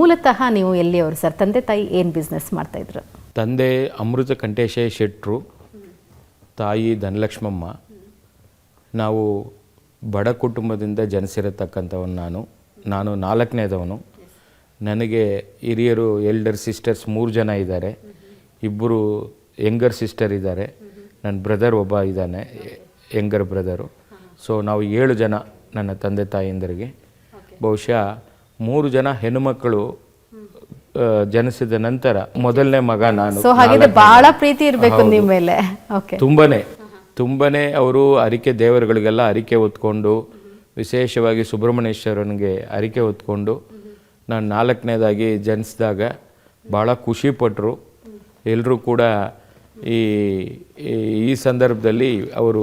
ಮೂಲತಃ ನೀವು ಎಲ್ಲಿಯವರು ಸರ್? ತಂದೆ ತಾಯಿ ಏನು ಬಿಸ್ನೆಸ್ ಮಾಡ್ತಾ ಇದ್ರು? ತಂದೆ ಅಮೃತ ಕಂಠೇಶ ಶೆಟ್ರು ತಾಯಿ ಧನಲಕ್ಷ್ಮಮ್ಮ. ನಾವು ಬಡ ಕುಟುಂಬದಿಂದ ಜನಿಸಿರತಕ್ಕಂಥವನು ನಾನು. ನಾನು ನಾಲ್ಕನೇದವನು. ನನಗೆ ಹಿರಿಯರು ಎಲ್ಡರ್ ಸಿಸ್ಟರ್ಸ್ ಮೂರು ಜನ ಇದ್ದಾರೆ. ಇಬ್ಬರು ಯಂಗರ್ ಸಿಸ್ಟರ್ ಇದ್ದಾರೆ. ನನ್ನ ಬ್ರದರ್ ಒಬ್ಬ ಇದ್ದಾನೆ ಯಂಗರ್ ಬ್ರದರು ಸೊ ನಾವು ಏಳು ಜನ ನನ್ನ ತಂದೆ ತಾಯಿಯಂದರಿಗೆ. ಬಹುಶಃ ಮೂರು ಜನ ಹೆಣ್ಣುಮಕ್ಕಳು ಜನಿಸಿದ ನಂತರ ಮೊದಲನೇ ಮಗ ನಾನು. ಸೊ ಹಾಗಿದ್ರೆ ಬಹಳ ಪ್ರೀತಿ ಇರಬೇಕು ನಿಮ್ಮ ಮೇಲೆ. ಓಕೆ ತುಂಬನೇ ತುಂಬನೇ ಅವರು ಅರಿಕೆ ದೇವರುಗಳಿಗೆಲ್ಲ ಅರಿಕೆ ಹೊತ್ಕೊಂಡು ವಿಶೇಷವಾಗಿ ಸುಬ್ರಹ್ಮಣ್ಯೇಶ್ವರನಿಗೆ ಅರಿಕೆ ಹೊತ್ಕೊಂಡು ನಾನು ನಾಲ್ಕನೇದಾಗಿ ಜನಿಸಿದಾಗ ಭಾಳ ಖುಷಿಪಟ್ಟರು ಎಲ್ಲರೂ ಕೂಡ ಈ ಈ- ಈ ಸಂದರ್ಭದಲ್ಲಿ ಅವರು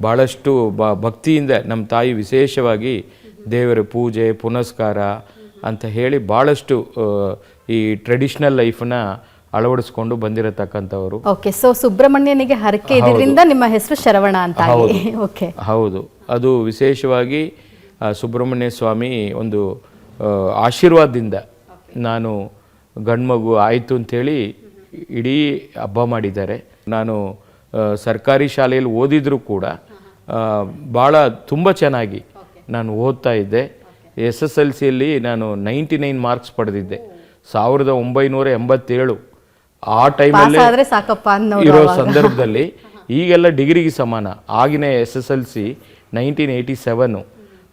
ಭಾಳಷ್ಟು ಬ ಭಕ್ತಿಯಿಂದ ನಮ್ಮ ತಾಯಿ ವಿಶೇಷವಾಗಿ ದೇವರ ಪೂಜೆ ಪುನಸ್ಕಾರ ಅಂತ ಹೇಳಿ ಭಾಳಷ್ಟು ಈ ಟ್ರೆಡಿಷ್ನಲ್ ಲೈಫನ್ನ ಅಳವಡಿಸ್ಕೊಂಡು ಬಂದಿರತಕ್ಕಂಥವರು. ಓಕೆ ಸೊ ಸುಬ್ರಹ್ಮಣ್ಯನಿಗೆ ಹರಕೆ ಇದರಿಂದ ನಿಮ್ಮ ಹೆಸರು ಶರವಣ ಅಂತ ಓಕೆ ಹೌದು. ಅದು ವಿಶೇಷವಾಗಿ ಸುಬ್ರಹ್ಮಣ್ಯ ಸ್ವಾಮಿ ಒಂದು ಆಶೀರ್ವಾದದಿಂದ ನಾನು ಗಂಡ್ಮಗು ಆಯಿತು ಅಂಥೇಳಿ ಇಡೀ ಹಬ್ಬ ಮಾಡಿದ್ದಾರೆ. ನಾನು ಸರ್ಕಾರಿ ಶಾಲೆಯಲ್ಲಿ ಓದಿದರೂ ಕೂಡ ಭಾಳ ತುಂಬ ಚೆನ್ನಾಗಿ ನಾನು ಓದ್ತಾ ಇದ್ದೆ. ಎಸ್ ಎಸ್ ಎಲ್ ಸಿಯಲ್ಲಿ ನಾನು ನೈಂಟಿ ನೈನ್ ಮಾರ್ಕ್ಸ್ ಪಡೆದಿದ್ದೆ. ಸಾವಿರದ ಒಂಬೈನೂರ ಎಂಬತ್ತೇಳು. ಆ ಟೈಮಲ್ಲಿ ಆದ್ರೆ ಸಾಕಪ್ಪ ಅನ್ನೋ ಇರೋ ಸಂದರ್ಭದಲ್ಲಿ ಈಗೆಲ್ಲ ಡಿಗ್ರಿಗೆ ಸಮಾನ. ಆಗಿನ S S L C nineteen eighty seven.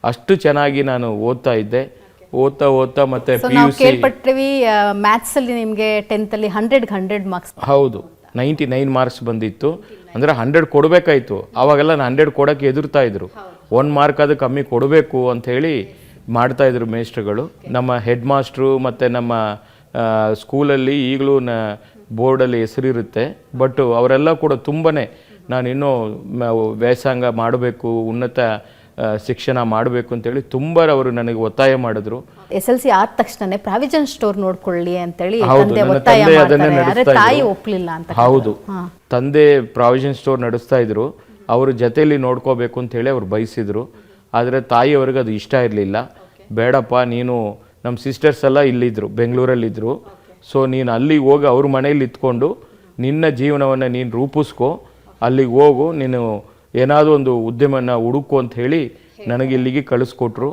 ಅಷ್ಟು ಚೆನ್ನಾಗಿ ನಾನು ಓದ್ತಾ ಇದ್ದೆ. ಓದ್ತಾ ಓದ್ತಾ ಮತ್ತೆ ಪಿ ಯು ಸಿ ಮ್ಯಾಥ್ಸ್ ಅಲ್ಲಿ ನಿಮ್ಗೆ ಟೆಂತ್ ಅಲ್ಲಿ ಹಂಡ್ರೆಡ್ ಹಂಡ್ರೆಡ್ ಮಾರ್ಕ್ಸ್ ಹೌದು. ನೈಂಟಿ ನೈನ್ ಮಾರ್ಕ್ಸ್ ಬಂದಿತ್ತು. ಅಂದರೆ ಹಂಡ್ರೆಡ್ ಕೊಡಬೇಕಾಯ್ತು. ಆವಾಗೆಲ್ಲ ನಾನು ಹಂಡ್ರೆಡ್ ಕೊಡೋಕ್ಕೆ ಎದುರ್ತಾ ಇದ್ರು. ಒನ್ ಮಾರ್ಕ್ ಅದು ಕಮ್ಮಿ ಕೊಡಬೇಕು ಅಂತ ಹೇಳಿ ಮಾಡ್ತಾ ಇದ್ರು ಮೇಸ್ಟ್ರುಗಳು ನಮ್ಮ ಹೆಡ್ ಮಾಸ್ಟ್ರು ಮತ್ತು ನಮ್ಮ ಸ್ಕೂಲಲ್ಲಿ ಈಗಲೂ ನ ಬೋರ್ಡಲ್ಲಿ ಹೆಸರಿರುತ್ತೆ. ಬಟ್ ಅವರೆಲ್ಲ ಕೂಡ ತುಂಬಾ ನಾನು ಇನ್ನೂ ವ್ಯಾಸಂಗ ಮಾಡಬೇಕು ಉನ್ನತ ಶಿಕ್ಷಣ ಮಾಡಬೇಕು ಅಂತೇಳಿ ತುಂಬ ಅವರು ನನಗೆ ಒತ್ತಾಯ ಮಾಡಿದ್ರು. ಎಸ್ ಎಲ್ ಸಿ ಆದ ತಕ್ಷಣನೇ ಪ್ರಾವಿಜನ್ ಸ್ಟೋರ್ ನೋಡ್ಕೊಳ್ಳಿ ಅಂತೇಳಿ ತಾಯಿ ಒಪ್ಪಲಿಲ್ಲ ಅಂತ ಹೌದು. ತಂದೆ ಪ್ರಾವಿಜನ್ ಸ್ಟೋರ್ ನಡೆಸ್ತಾ ಇದ್ರು. ಅವ್ರ ಜೊತೆಯಲ್ಲಿ ನೋಡ್ಕೋಬೇಕು ಅಂತ ಹೇಳಿ ಅವ್ರು ಬಯಸಿದ್ರು ಆದರೆ ತಾಯಿಯವ್ರಿಗೆ ಅದು ಇಷ್ಟ ಇರಲಿಲ್ಲ. ಬೇಡಪ್ಪ, ನೀನು ನಮ್ಮ ಸಿಸ್ಟರ್ಸ್ ಎಲ್ಲ ಇಲ್ಲಿದ್ದರು ಬೆಂಗಳೂರಲ್ಲಿದ್ದರು ಸೊ ನೀನು ಅಲ್ಲಿಗೆ ಹೋಗಿ, ಅವ್ರ ಮನೇಲಿ ಇತ್ಕೊಂಡು ನಿನ್ನ ಜೀವನವನ್ನು ನೀನು ರೂಪಿಸ್ಕೊ. ಅಲ್ಲಿಗೆ ಹೋಗು, ನೀನು ಏನಾದರೂ ಒಂದು ಉದ್ಯಮನ ಹುಡುಕು ಅಂತ ಹೇಳಿ ನನಗೆ ಇಲ್ಲಿಗೆ ಕಳಿಸ್ಕೊಟ್ರು.